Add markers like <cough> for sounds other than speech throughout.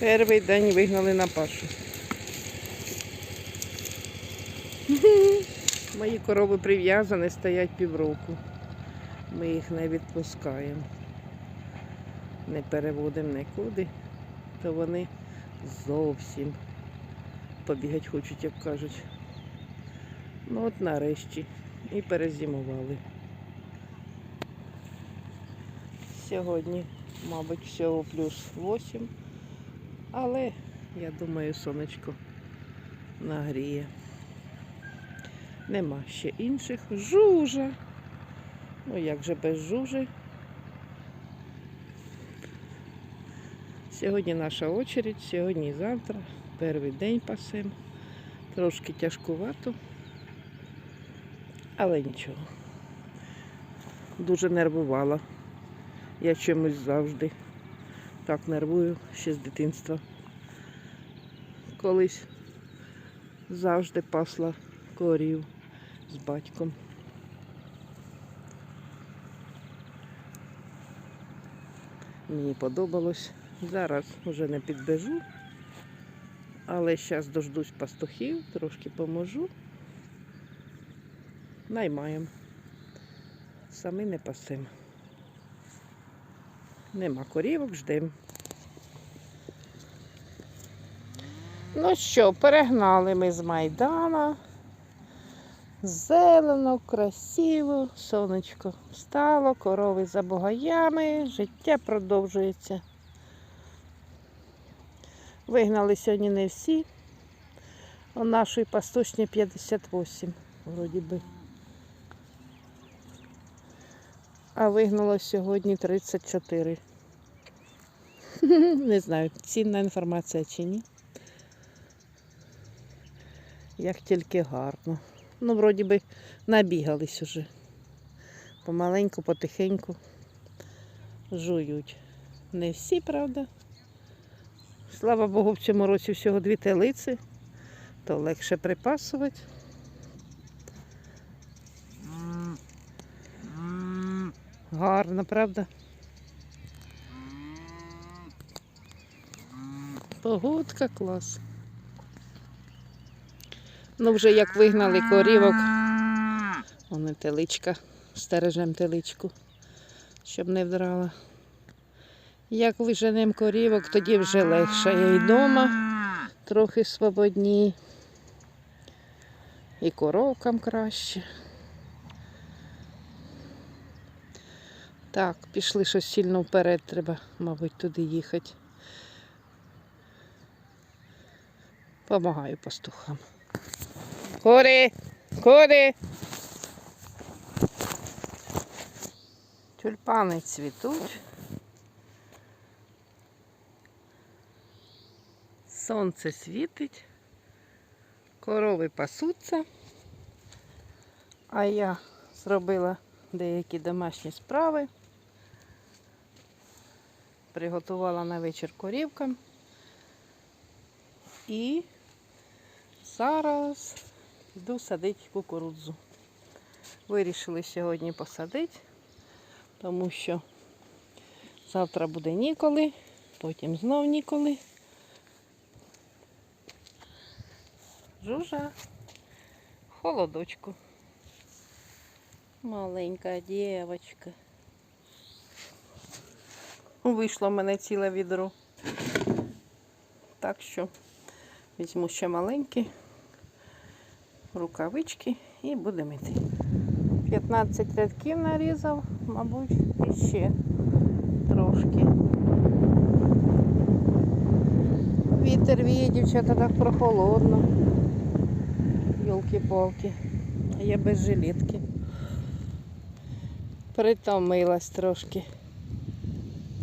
Перший день вигнали на пашу. <laughs> Мої корови прив'язані, стоять півроку. Ми їх не відпускаємо. Не переводимо нікуди, то вони зовсім побігать хочуть, як кажуть. Ну от нарешті і перезимували. Сьогодні, мабуть, всього плюс 8, але я думаю, сонечко нагріє. Нема ще інших. Жужа. Ну як же без жужи? Сьогодні наша очередь, сьогодні і завтра. Перший день пасем. Трошки тяжкувато, але нічого. Дуже нервувала. Я чимось завжди так нервую ще з дитинства. Колись завжди пасла корів з батьком. Мені подобалось. Зараз вже не підбежу, але зараз дождусь пастухів, трошки поможу. Наймаємо. Самі не пасимо. Нема корівок, ждем. Ну що, перегнали ми з Майдана. Зелено, красиво, сонечко встало, корови за бугаями, життя продовжується. Вигнали сьогодні не всі. У нашої пастушні 58, вроді би. А вигнало сьогодні 34. <laughs> Не знаю, цінна інформація чи ні. Як тільки гарно. Ну, вроді би, набігались уже. Помаленьку, потихеньку жують. Не всі, правда. Слава Богу, в цьому році всього дві телиці, то легше припасувати. Гарно, правда? Погодка клас. Ну, вже як вигнали корівок. Вони теличка, стережем теличку, щоб не вдрала. Як виженемо корівок, тоді вже легше. Я й вдома трохи свободні. І коровкам краще. Так, пішли щось сильно вперед, треба, мабуть, туди їхати. Помагаю пастухам. Кури! Кури! Тюльпани цвітуть. Сонце світить, корови пасуться, а я зробила деякі домашні справи. Приготувала на вечір корівкам. І зараз йду садити кукурудзу. Вирішили сьогодні посадити, тому що завтра буде ніколи, потім знов ніколи. Жужа, холодочку. Маленька дівчинка. Вийшло в мене ціле відро. Так що візьму ще маленькі рукавички і будемо йти. 15 рядків нарізав, мабуть, і ще трошки. Вітер віє, дівчата, так прохолодно. Йолки-палки. А я без жилетки. Притомилась трошки.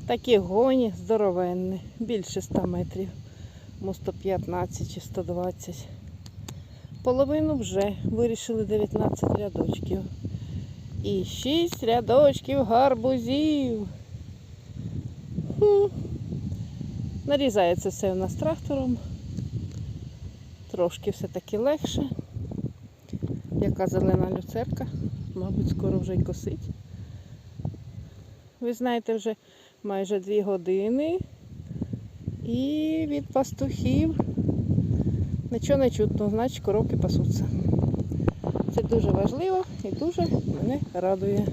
Такі гоні здоровенні, більше 100 метрів. Мо 115 чи 120. Половину вже вирішили 19 рядочків. І 6 рядочків гарбузів. Хм. Нарізається все у нас трактором. Трошки все-таки легше. Яка зелена люцерка, мабуть, скоро вже й косить. Ви знаєте, вже майже 2 години І від пастухів нічого не чутно, значить коровки пасуться. Це дуже важливо і дуже мене радує.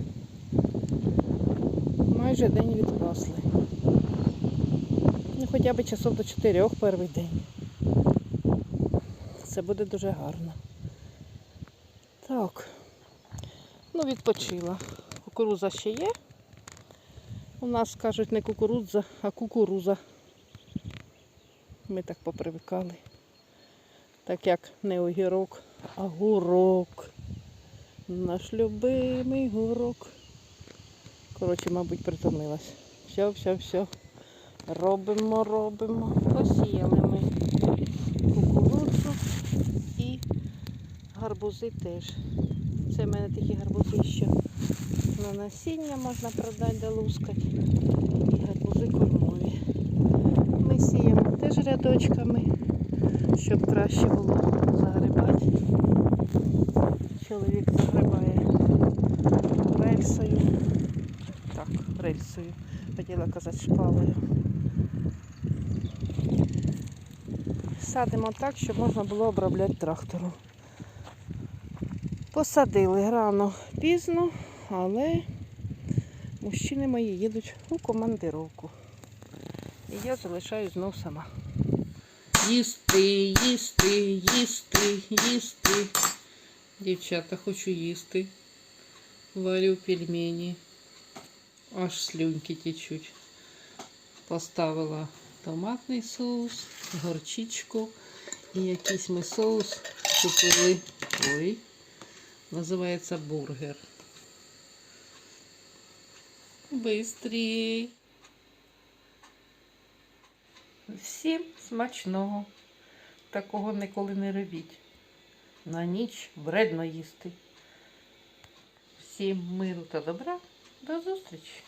Майже день відпасли. Ну, хоча б часов до 4 перший день. Це буде дуже гарно. Так. Ну, відпочила. Кукуруза ще є. У нас кажуть не кукурудза, а кукуруза. Ми так попривикали. Так як не огірок, а гурок. Наш любимий гурок. Коротше, мабуть, притомилась. Все, все, все. Робимо, робимо. Посіяли ми кукурудзу і гарбузи теж. Це в мене такі гарбузи, що на насіння можна продати да лускать. І гарбузи кормові. Ми сіємо теж рядочками, щоб краще було загребати. Чоловік загребає рельсою. Так, рельсою. Хотіла казати шпалою. Садимо так, щоб можна було обробляти трактором. Посадили рано пізно, але мужчини мої їдуть у командировку. І я залишаюсь знов сама. Їсти, їсти, їсти, їсти. Дівчата, хочу їсти. Варю пельмені. Аж слюнки течуть. Поставила томатний соус, горчичку і якийсь ми соус купили. Ой, називається бургер. Бистрій. Всім смачного. Такого ніколи не робіть. На ніч вредно їсти. Всім миру та добра. До зустрічі!